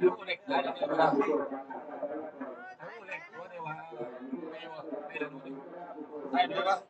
debo conectar el brazo. Debo conectar el brazo. Debo conectar el brazo.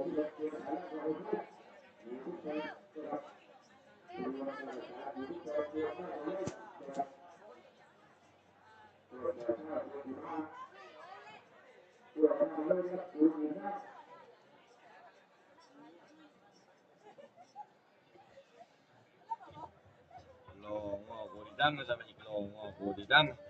Longo, cuori d'anno, siamo di longo, cuori d'anno.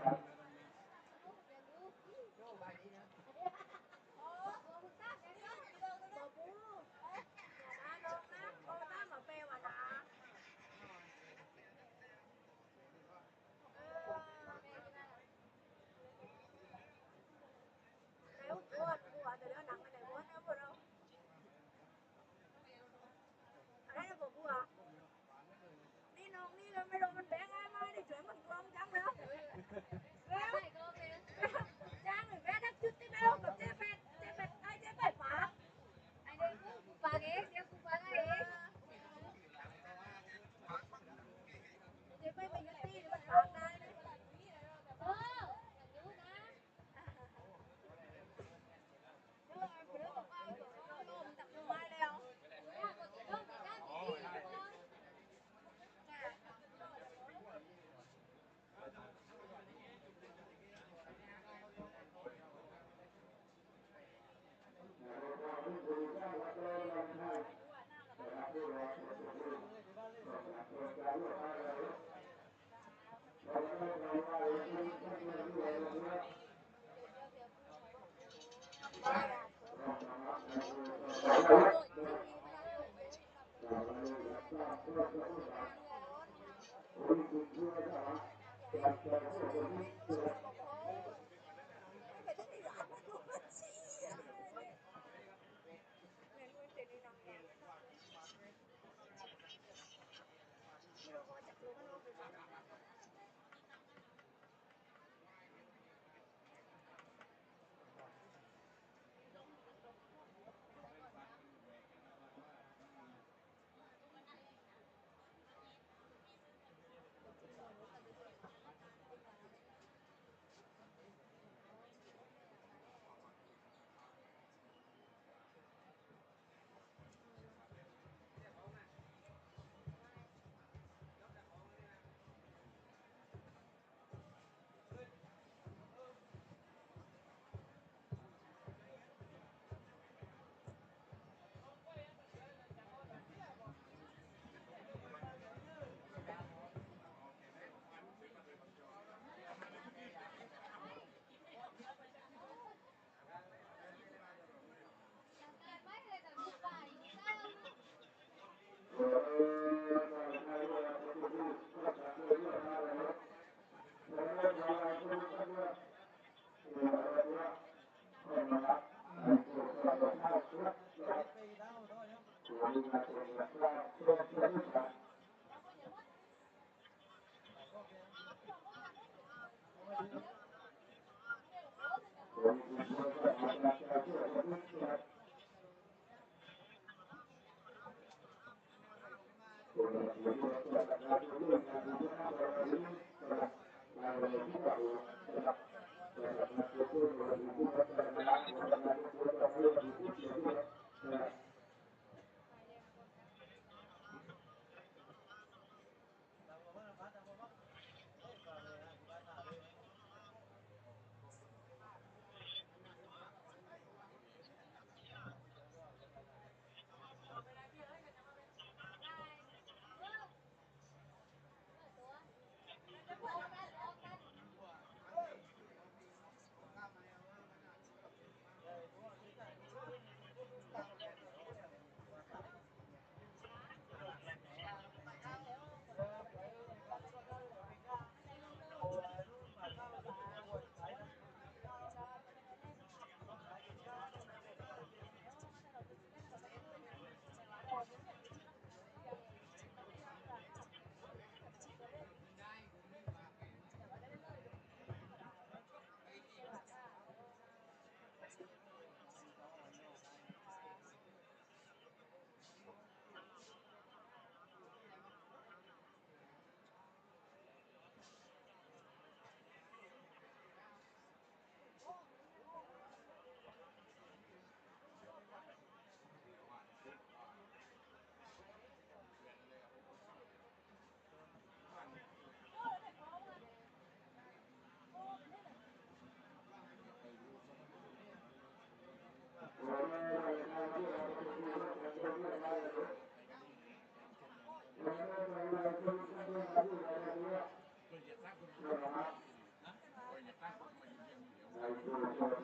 どうも。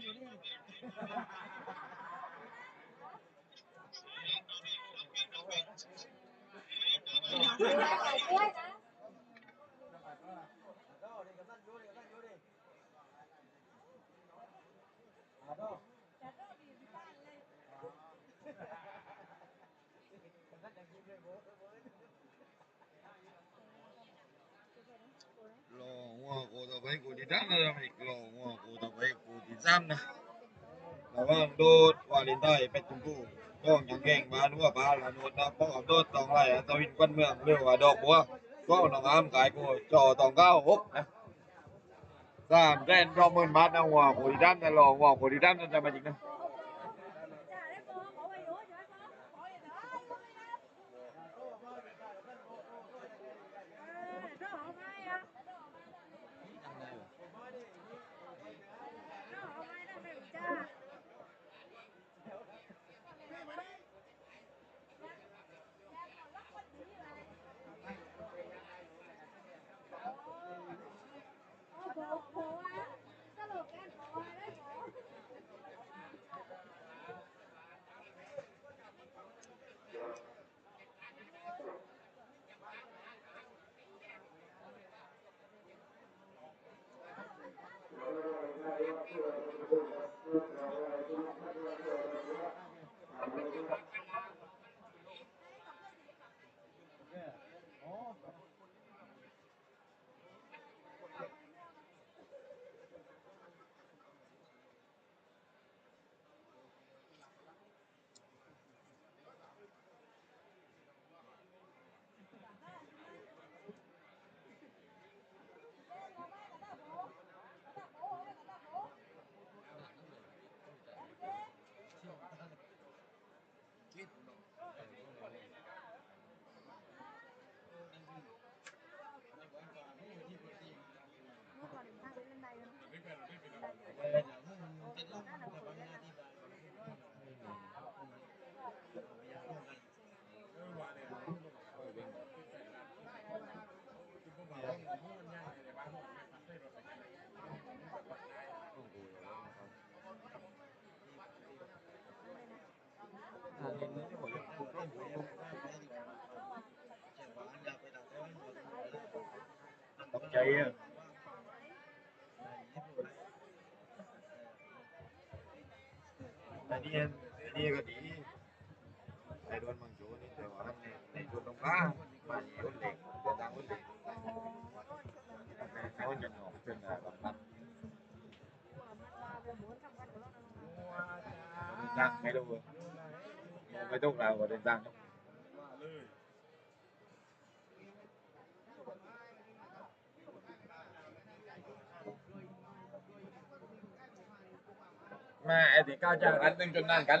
นี่เนี่ยบอกว่าอยู่นี่รอ งัวกูต่อไปกูที่ตั้งนะอีกรองัวกูต่อไปกูที่ซ้ำนะระวังโดดวาลินได้เป็ดตุ้งกูต้องยังแกงมานัวบ้านละนวดนะป้องกับโดดตองไรตะวินก้นเมืองเรียกว่าดอกบัวก้องน้องอามกายกูจ่อตองเก้าหกนะสามแสนสองหมื่นบาทนะหัวกูที่ตั้งนะรอหัวกูที่ตั้งจะมาจริงนะตกใจอะก็ดีดนมังโจนี่แต่ว่าในในจุดตรงกลางมาอยู่คนเล็กเดินทางนะ chạy tadi đi cái di saya đoán mang jauh ni saya orang ni saya dua dong lah banyak ulik saya tahu ulik saya tahu jangan option lah bang đang mấy đâu rồi mấy đâu là của đền giang không mà thì cao chẳng anh từng chừng anh anh.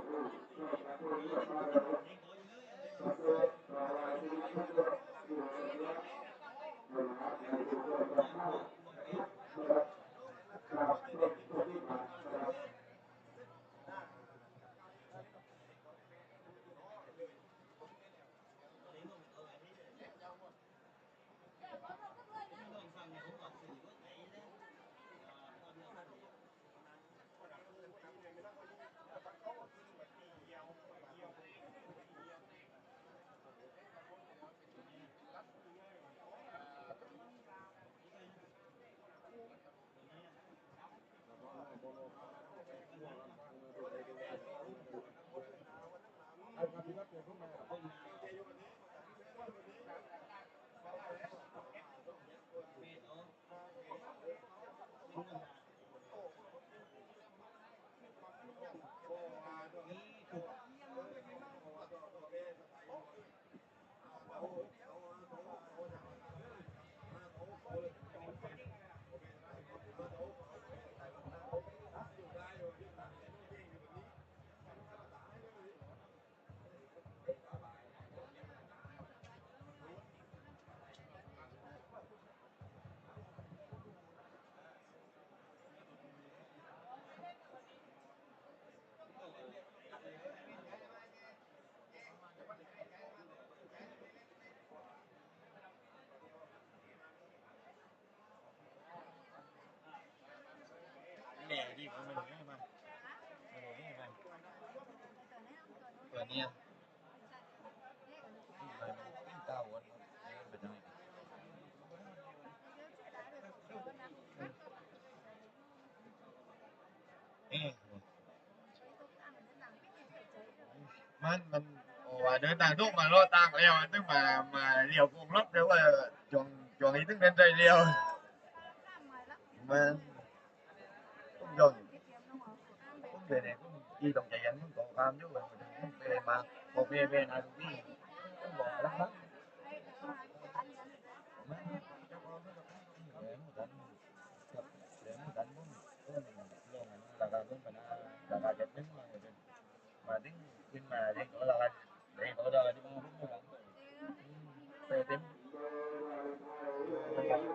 ตัวเนี้ยเก้าวันเป็นยังไงเอ๊ะมันมันโอ้ว่าเดินทางทุกมารอตั้งแล้วตึงมามาเลี้ยวกงรถเดี๋ยวว่าจวงจวงนี้ตึงเดินใจเดียวมันต้องยน cũng về này cũng đi đồng chạy ảnh cũng còn cam chứ mà Problema, probleme en Arubí.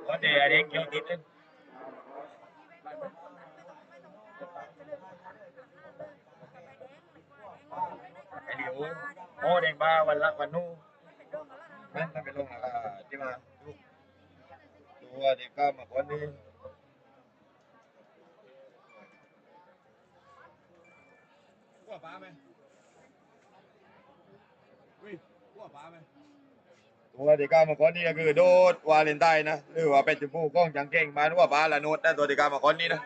có tiền riêng cho lên ไอเดียวโอ้แดงบ้าวันละวันนู้นนั่นมันเป็นลงอ่าที่มาดูตัวเด็กก็มาคนนี้กัวป้าไหมอุ้ยกัวป้าไหมตัวเด็กก็มาคนนี้ก็คือโดดวาเลนไทน์นะหรือว่าเป็นจมูกกล้องจังเก่งมาหรือว่าป้าละโนดนะตัวเด็กก็มาคนนี้นะ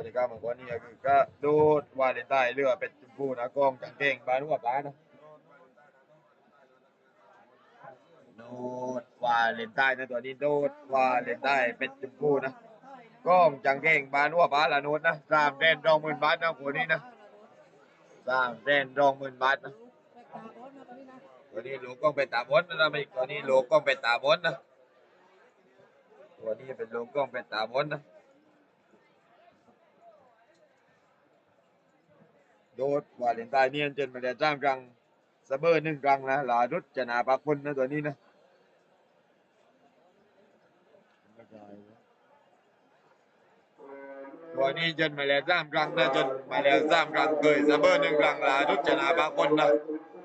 ตัวที่ก้ามังกรนี่ก็คือก็โดดวาเลนไทน์เรือเป็ดจุมพูนะกองจังเก่งบานหัวปลานะโดดวาเลนไทน์นะตัวนี้โดดวาเลนไทน์เป็ดจุมพูนะกองจังเก่งบานหัวปลาละโนดนะสามแสนรองหมื่นบาทนะคนนี้นะสามแสนรองหมื่นบาทนะตัวนี้โลกล้องเป็นตาบดนะไม่ตัวนี้โลกล้องเป็นตาบดนะตัวนี้เป็นโลกล้องเป็นตาบดนะ โดดวาเลนไทน์เนี่ยจนมาได้จ้างกลางสเบอร์หนึ่งกลางนะหลารุดจะนาปากคนนะตัวนี้นะตัวนี้จนมาแล้วจ้างกลางนะจนมาแล้วจ้างกลางเคยสเบอร์หนึ่งกลางหลารุดจะนาปากคนนะ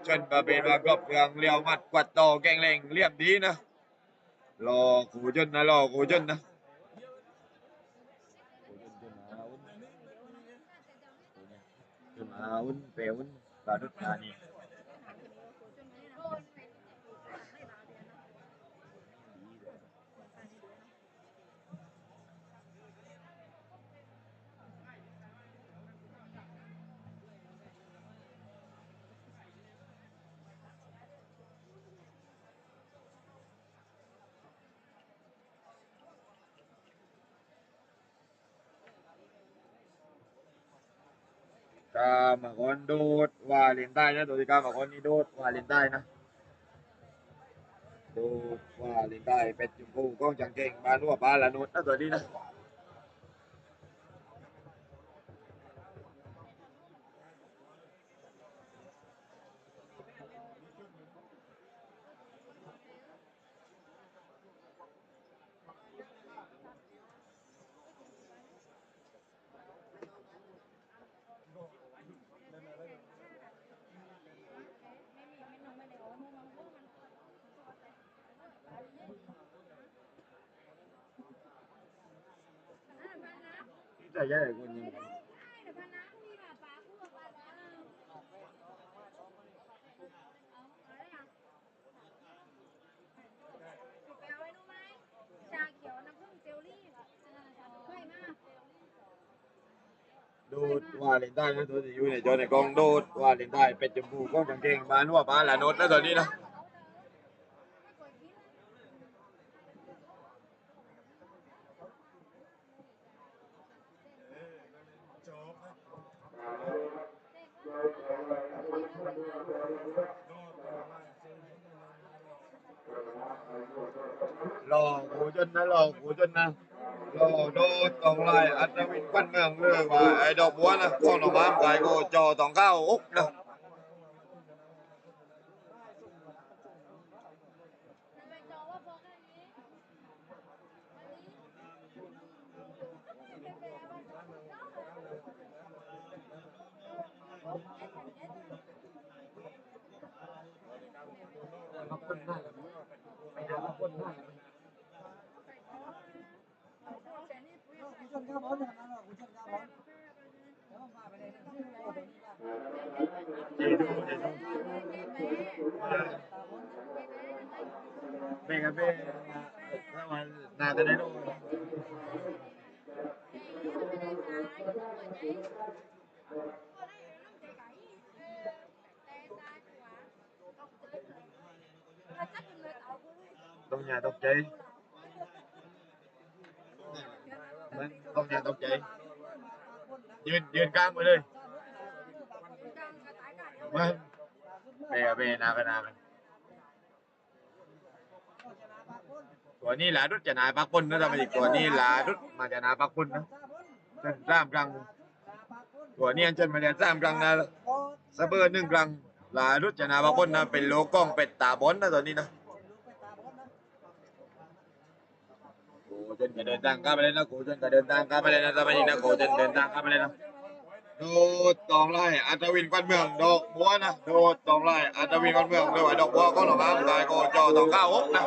จนมาเป็นมากรอบเครื่องเลี้ยวมัดกวัดต่อแกงแรงเรียบดีนะรอกูจนนะรอกูจนนะ tahun Peun baru Bani กามาคอนโดดว่าเล่นได้นะตัวที่กามาคอนนี้ดูดว่าเล่นได้นะโดดว่าเล่นได้เป็นจุ่มกูก้องจังเก่งมาลัวปลาละนุดนะตัวนี้นะ แย่คนยังชาเขียวน้ำผึ้งเจลลี่เคยมากดูว่าเลินได้นะตัวที่อยู่ในจอในกองดูดว่าเลินได้เป็ดจุกูก้องจังเก่งบ้านรั่วปลานหละนุดนะตัวนี้นะ จบนะโดน ตัวมาเจอรอกูจนนะรอกูจนนะรอโดดตองไล่อัศวินปั้นเมืองเลยว่าไอ้ดอกบัวนะก้องดอกไม้มันกายกูจอตองข้าวอุ๊บนะมันเป็นจอว่าพอแค่นี้เจดูเจดูเบกับเบถ้ามันนาจะได้ดูต้องอย่าตกใจมันต้องอย่าก Venga, ve. Nada, né? Trong nhà tộc chị. Trong nhà tộc chị. Duyên, duyên ca ngồi đây. เบกับเบนากันนากันตัวนี้หลาดุดจะนาปักปุ้นนะทำไมอีกตัวนี้หลาดุดมาจะนาปักปุ้นนะเส้นสามกลางตัวนี้อันเจนมาเดียสามกลางนะสะเบอร์หนึ่งกลางหลาดุดจะนาปักปุ้นนะเป็นโลกล้องเป็ดตาบอลนะตัวนี้นะโอ้จนก็เดินทางข้ามไปเลยนะโกูจนก็เดินทางข้ามไปเลยนะสมัยนี้นะโกูจนเดินทางข้ามไปเลยนะ โดดตองไล่อัตวินก้อนเมืองดอกบัวนะโดดตองไล่อัตวินก้อนเมืองด้วยว่าดอกบัวก็หลงอ้างกายก็เจอตองข้าวหกนะ